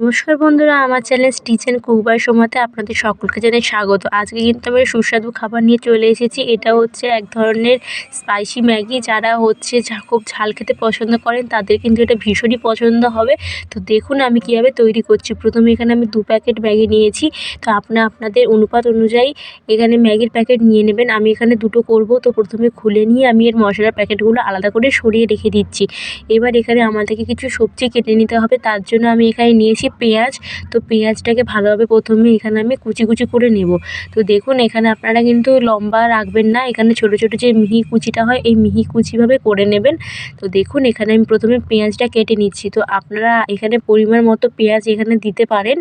নমস্কার বন্ধুরা, আমার চ্যানেল স্টিচ অ্যান্ড কুকবার সময়তে আপনাদের সকলকে জানাই স্বাগত। আজকে কিন্তু আমি সুস্বাদু খাবার নিয়ে চলে এসেছি। এটা হচ্ছে এক ধরনের স্পাইসি ম্যাগি, যারা হচ্ছে খুব ঝাল খেতে পছন্দ করেন, তাদের কিন্তু এটা ভীষণই পছন্দ হবে। তো দেখুন আমি কীভাবে তৈরি করছি। প্রথমে এখানে আমি দু প্যাকেট ম্যাগি নিয়েছি। তো আপনার আপনাদের অনুপাত অনুযায়ী এখানে ম্যাগির প্যাকেট নিয়ে নেবেন। আমি এখানে দুটো করব। তো প্রথমে খুলে নিয়ে আমি এর মশলার প্যাকেটগুলো আলাদা করে সরিয়ে রেখে দিচ্ছি। এবার এখানে আমাদেরকে কিছু সবজি কেটে নিতে হবে। তার জন্য আমি এখানে নিয়েছি পেঁয়াজ, তো পেঁয়াজটাকে ভালোভাবে প্রথমে এখানে আমি কুচি কুচি করে নেব। তো দেখুন, এখানে আপনারা কিন্তু লম্বা রাখবেন না, এখানে ছোট ছোট যে মিহি কুচিটা হয়, এই মিহি কুচিভাবে করে নেবেন। তো দেখুন, এখানে আমি প্রথমে পেঁয়াজটা কেটে নিচ্ছি। তো আপনারা এখানে পরিমাণ মতো পেঁয়াজ এখানে দিতে পারেন।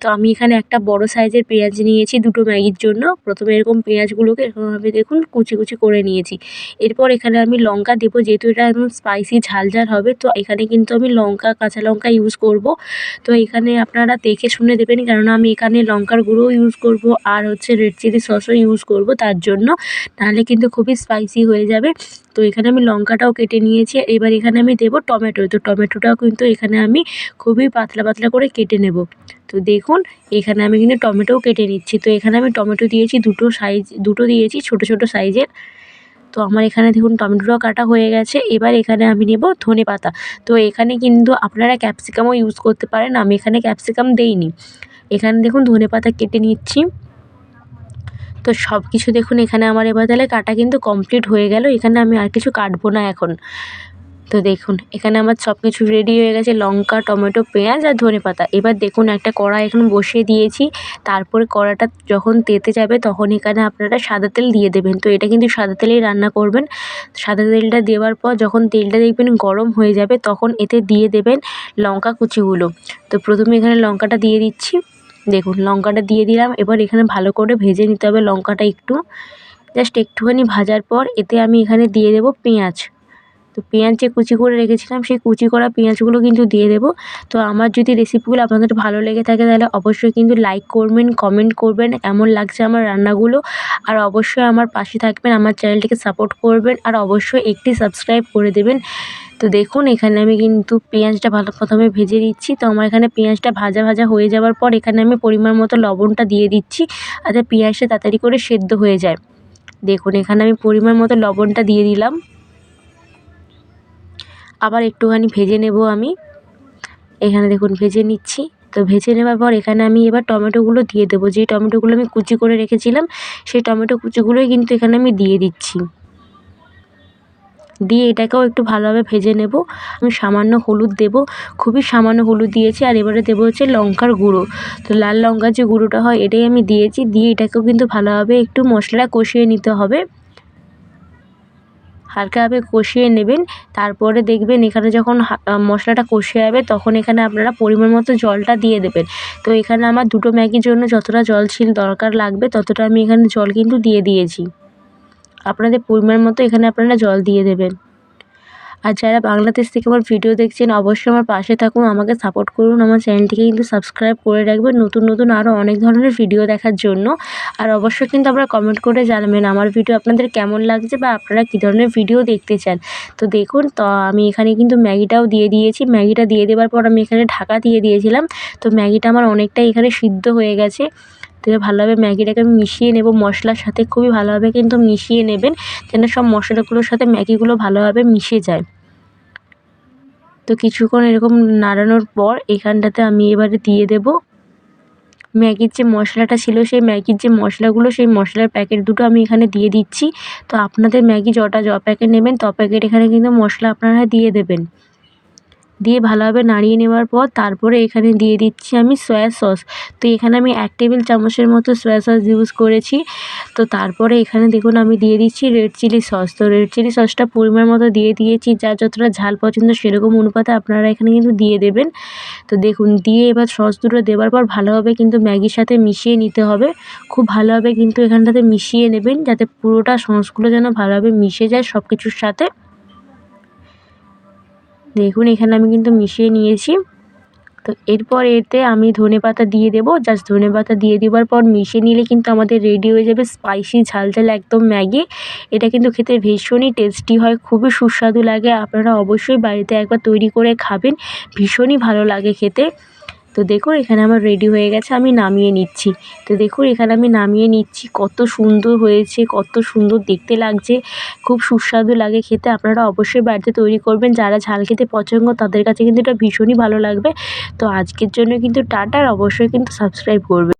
তো আমি এখানে একটা বড় সাইজের পেঁয়াজ নিয়েছি দুটো ম্যাগির জন্য। প্রথমে এরকম পেঁয়াজগুলোকে এরকমভাবে দেখুন, কুচি কুচি করে নিয়েছি। এরপর এখানে আমি লঙ্কা দেবো, যেহেতু এটা একদম স্পাইসি ঝাল ঝাল হবে, তো এখানে কিন্তু আমি লঙ্কা, কাঁচা লঙ্কা ইউজ করব। তো এখানে আপনারা দেখে শুনে দেবেন, কেননা আমি এখানে লঙ্কার গুঁড়োও ইউজ করব আর হচ্ছে রেড চিলি সসও ইউজ করব তার জন্য। নাহলে কিন্তু খুবই স্পাইসি হয়ে যাবে। তো এখানে আমি লঙ্কাটাও কেটে নিয়েছি। এবার এখানে আমি দেবো টমেটো। তো টমেটোটাও কিন্তু এখানে আমি খুবই পাতলা পাতলা করে কেটে নেব। তো দেখুন, এখানে আমি কিন্তু টমেটোও কেটে নিচ্ছি। তো এখানে আমি টমেটো দিয়েছি দুটো সাইজ দুটো দিয়েছি ছোট ছোট সাইজের তো আমার এখানে দেখুন টমেটোটাও কাটা হয়ে গেছে। এবার এখানে আমি নেব ধনে পাতা। তো এখানে কিন্তু আপনারা ক্যাপসিকামও ইউজ করতে পারেন। আমি এখানে ক্যাপসিকাম দেইনি। এখানে দেখুন ধনে পাতা কেটে নিচ্ছি। তো সব কিছু দেখুন এখানে আমার এবার তাহলে কাটা কিন্তু কমপ্লিট হয়ে গেল। এখানে আমি আর কিছু কাটবো না এখন। তো দেখুন, এখানে আমার সব কিছু রেডি হয়ে গেছে, লঙ্কা, টমেটো, পেঁয়াজ আর ধনে পাতা। এবার দেখুন, একটা কড়াই এখন বসিয়ে দিয়েছি। তারপরে কড়াটা যখন তেতে যাবে, তখন এখানে আপনারা সাদা তেল দিয়ে দেবেন। তো এটা কিন্তু সাদা তেলেই রান্না করবেন। সাদা তেলটা দেওয়ার পর যখন তেলটা দেখবেন গরম হয়ে যাবে, তখন এতে দিয়ে দেবেন লঙ্কা কুচিগুলো। তো প্রথমে এখানে লঙ্কাটা দিয়ে দিচ্ছি। দেখুন, লঙ্কাটা দিয়ে দিলাম। এবার এখানে ভালো করে ভেজে নিতে হবে লঙ্কাটা একটু। জাস্ট একটুখানি ভাজার পর এতে আমি এখানে দিয়ে দেবো পেঁয়াজ। পেঁয়াজ যে কুচি করে রেখেছিলাম, সেই কুচি করা পেঁয়াজগুলো কিন্তু দিয়ে দেবো। তো আমার যদি রেসিপিগুলো আপনাদের ভালো লেগে থাকে, তাহলে অবশ্যই কিন্তু লাইক করবেন কমেন্ট করবেন এমন লাগছে আমার রান্নাগুলো। আর অবশ্যই আমার পাশে থাকবেন, আমার চ্যানেলটিকে সাপোর্ট করবেন, আর অবশ্যই একটি সাবস্ক্রাইব করে দেবেন। তো দেখুন, এখানে আমি কিন্তু পেঁয়াজটা ভালো প্রথমে ভেজে দিচ্ছি তো আমার এখানে পেঁয়াজটা ভাজা ভাজা হয়ে যাওয়ার পর এখানে আমি পরিমাণ মতো লবণটা দিয়ে দিচ্ছি, যাতে পেঁয়াজটা তাড়াতাড়ি করে সেদ্ধ হয়ে যায়। দেখুন, এখানে আমি পরিমাণ মতো লবণটা দিয়ে দিলাম। আবার একটুখানি ভেজে নেব আমি। এখানে দেখুন ভেজে নিচ্ছি। তো ভেজে নেওয়ার পর এখানে আমি এবার টমেটোগুলো দিয়ে দেবো। যেই টমেটোগুলো আমি কুচি করে রেখেছিলাম, সেই টমেটো কুচিগুলোই কিন্তু এখানে আমি দিয়ে দিচ্ছি। দিয়ে এটাকেও একটু ভালোভাবে ভেজে নেব। আমি সামান্য হলুদ দেব। খুবই সামান্য হলুদ দিয়েছি, আর এবারে দেবো হচ্ছে লঙ্কার গুঁড়ো। তো লাল লঙ্কার যে গুঁড়োটা হয়, এটাই আমি দিয়েছি। দিয়ে এটাকেও কিন্তু ভালোভাবে একটু মশলাটা কষিয়ে নিতে হবে। হালকাভাবে কষিয়ে নেবেন। তারপরে দেখবেন এখানে যখন মশলাটা কষে যাবে তখন এখানে আপনারা পরিমাণ মতো জলটা দিয়ে দেবেন। তো এখানে আমার দুটো ম্যাগির জন্য যতটা জল ছিল দরকার লাগবে ততটা আমি এখানে জল কিন্তু দিয়ে দিয়েছি। আপনাদের পরিমাণ মতো এখানে আপনারা জল দিয়ে দেবেন। আর যারা বাংলাদেশ থেকে আমার ভিডিও দেখছেন, অবশ্যই আমার পাশে থাকুন, আমাকে সাপোর্ট করুন, আমার চ্যানেলটিকে কিন্তু সাবস্ক্রাইব করে রাখবেন নতুন নতুন আরও অনেক ধরনের ভিডিও দেখার জন্য। আর অবশ্যই কিন্তু আপনারা কমেন্ট করে জানাবেন আমার ভিডিও আপনাদের কেমন লাগছে বা আপনারা কী ধরনের ভিডিও দেখতে চান। তো দেখুন, তো আমি এখানে কিন্তু ম্যাগিটাও দিয়ে দিয়েছি। ম্যাগিটা দিয়ে দেওয়ার পর আমি এখানে ঢাকা দিয়ে দিয়েছিলাম। তো ম্যাগিটা আমার অনেকটাই এখানে সিদ্ধ হয়ে গেছে। তো ভালোভাবে ম্যাগিটাকে আমি মিশিয়ে নেব। মশলার সাথে খুবই ভালোভাবে কিন্তু মিশিয়ে নেবেন, যেন সব মশলাগুলোর সাথে ম্যাগিগুলো ভালোভাবে মিশে যায়। তো কিছুক্ষণ এরকম নাড়ানোর পর এখানটাতে আমি এবারে দিয়ে দেব। ম্যাগির যে মশলাটা ছিল, সেই ম্যাগির যে মশলাগুলো, সেই মশলার প্যাকেট দুটো আমি এখানে দিয়ে দিচ্ছি। তো আপনাদের ম্যাগি যটা য প্যাকেট নেবেন ত প্যাকেট এখানে কিন্তু মশলা আপনারা দিয়ে দেবেন। দিয়ে ভালোভাবে নাড়িয়ে নেওয়ার পর তারপরে এখানে দিয়ে দিচ্ছি আমি সয়া সস তো এখানে আমি এক টেবিল চামচের মতো সয়া সস ইউজ করেছি। তো তারপরে এখানে দেখুন আমি দিয়ে দিচ্ছি রেড চিলি সস তো রেড চিলি সসটা পরিমাণ মতো দিয়ে দিয়েছি যা যতটা ঝাল পছন্দ সেরকম অনুপাতে আপনারা এখানে কিন্তু দিয়ে দেবেন। তো দেখুন, দিয়ে এবার সস দুটো দেওয়ার পর ভালোভাবে কিন্তু ম্যাগির সাথে মিশিয়ে নিতে হবে। খুব ভালোভাবে কিন্তু এখানটাতে মিশিয়ে নেবেন, যাতে পুরোটা সসগুলো যেন ভালোভাবে মিশে যায় সব কিছুর সাথে। দেখুন, এখানে আমি কিন্তু মিশিয়ে নিয়েছি। তো এরপর এতে আমি ধনে পাতা দিয়ে দেবো। জাস্ট ধনে পাতা দিয়ে দেওয়ার পর মিশিয়ে নিলে কিন্তু আমাদের রেডি হয়ে যাবে স্পাইসি ঝাল ঝাল, একদম ম্যাগি। এটা কিন্তু খেতে ভীষণই টেস্টি হয়, খুবই সুস্বাদু লাগে। আপনারা অবশ্যই বাড়িতে একবার তৈরি করে খাবেন, ভীষণই ভালো লাগে খেতে। তো দেখুন, এখানে আমার রেডি হয়ে গেছে, আমি নামিয়ে নিচ্ছি। তো দেখুন, এখানে আমি নামিয়ে নিচ্ছি, কত সুন্দর হয়েছে, কত সুন্দর দেখতে লাগছে, খুব সুস্বাদু লাগে খেতে। আপনারা অবশ্যই বাড়িতে তৈরি করবেন, যারা ঝাল খেতে পছন্দ, তাদের কাছে কিন্তু এটা ভীষণই ভালো লাগবে। তো আজকের জন্য কিন্তু টাটার অবশ্যই কিন্তু সাবস্ক্রাইব করবে